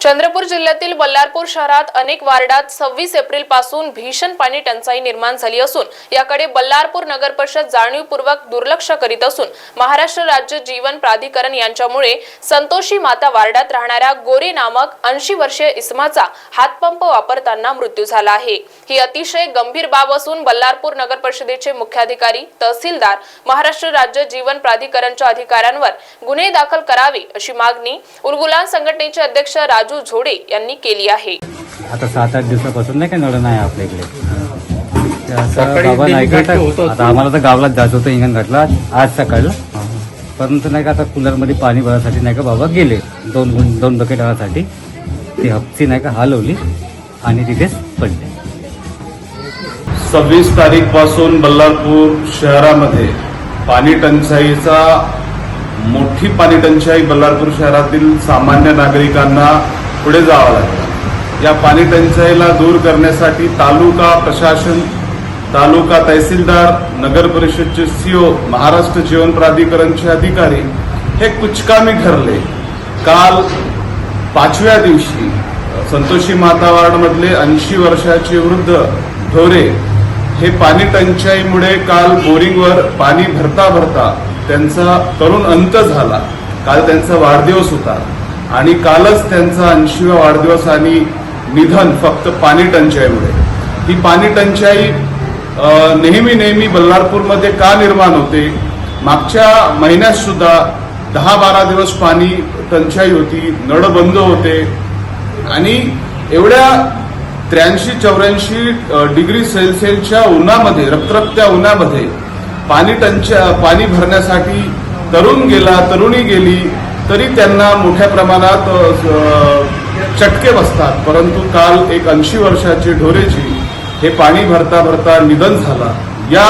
चंद्रपूर जिल्ह्यातील बल्लारपूर शहरात अनेक वार्डात सव्वीस एप्रिलपासून भीषण पाणी टंचाई निर्माण झाली असून याकडे बल्लारपूर नगर परिषद जाणीवपूर्वक दुर्लक्ष करीत असून महाराष्ट्र राज्य जीवन प्राधिकरण यांच्यामुळे संतोषी माता वार्डात राहणाऱ्या गोरे नामक ऐंशी वर्षीय इसमाचा हातपंप वापरताना मृत्यू झाला आहे. ही अतिशय गंभीर बाब असून बल्लारपूर नगर परिषदेचे मुख्याधिकारी तहसीलदार महाराष्ट्र राज्य जीवन प्राधिकरणच्या अधिकाऱ्यांवर गुन्हे दाखल करावे अशी मागणी उलगुलान संघटनेचे अध्यक्ष राजू झोडे यांनी केली आहे. आता सात आठ दिवसापासून नाही का नळ नाही आपल्या इकडे. आता आम्हाला तर गावालाच जायचं होतं इंगण घाटला आज सकाळला परंतु नाही का आता कूलरमध्ये पाणी भरासाठी नाही का बाबा गेले. दोन दोन बकेट भरासाठी ती हप्ती नाही का हलवली आणि तिथेच पडले. सव्वीस तारीखपासून बल्लारपूर शहरामध्ये पाणी टंचाईचा मोठी पाणी टंचाई बल्लारपूर शहरातील सामान्य नागरिकांना पुढे जावं लागलं. या पाणी टंचाईला दूर करण्यासाठी तालुका प्रशासन तालुका तहसीलदार नगर परिषदचे सीओ महाराष्ट्र जीवन प्राधिकरणचे अधिकारी हे कुचकामी ठरले. काल पाचव्या दिवशी संतोषी मातावाडमधले ऐंशी वर्षाचे वृद्ध ढोरे हे पाणी टंचाईमुळे काल बोरिंगवर पाणी भरता भरता त्यांचा करून अंत झाला. काल त्यांचा वाढदिवस होता. आणि कालच त्यांचा ऐंशीवा वाढदिवस आणि निधन फक्त पाणी टंचाईमुळे. ही पाणी टंचाई नेहमी नेहमी बल्लारपूरमध्ये का निर्माण होते? मागच्या महिन्यात सुद्धा दहा बारा दिवस पाणी टंचाई होती नळ बंद होते. आणि एवढ्या त्र्याऐंशी चौऱ्याऐंशी डिग्री सेल्सिअसच्या उन्हामध्ये रक्तरक्त्या उन्हामध्ये पाणी टंचा पाणी भरण्यासाठी तरुण गेला तरुणी गेली तरी त्यांना मोठ्या प्रमाणात चटके बसतात. परंतु काल एक ऐंशी वर्षाची ढोरेची हे पाणी भरता भरता निधन झाला. या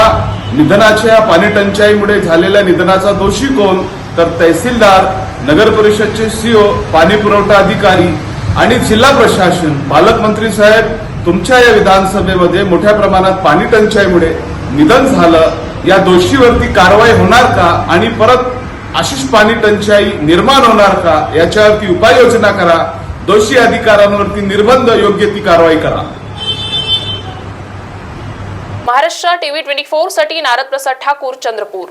निधनाच्या पाणी टंचाईमुळे झालेल्या निधनाचा दोषी कोण? तर तहसीलदार नगर परिषदचे सीओ पाणी पुरवठा अधिकारी आणि जिल्हा प्रशासन. पालकमंत्री साहेब तुमच्या या विधानसभेमध्ये मोठ्या प्रमाणात पाणी टंचाईमुळे निधन झालं. या दोषीवरती कारवाई होणार का? आणि परत अशीच पाणी टंचाई निर्माण होणार का? याच्यावरती उपाययोजना करा. दोषी अधिकाऱ्यांवरती निर्बंध योग्य ती कारवाई करा. महाराष्ट्र टीव्ही ट्वेंटी फोरसाठी नारद प्रसाद ठाकूर चंद्रपूर.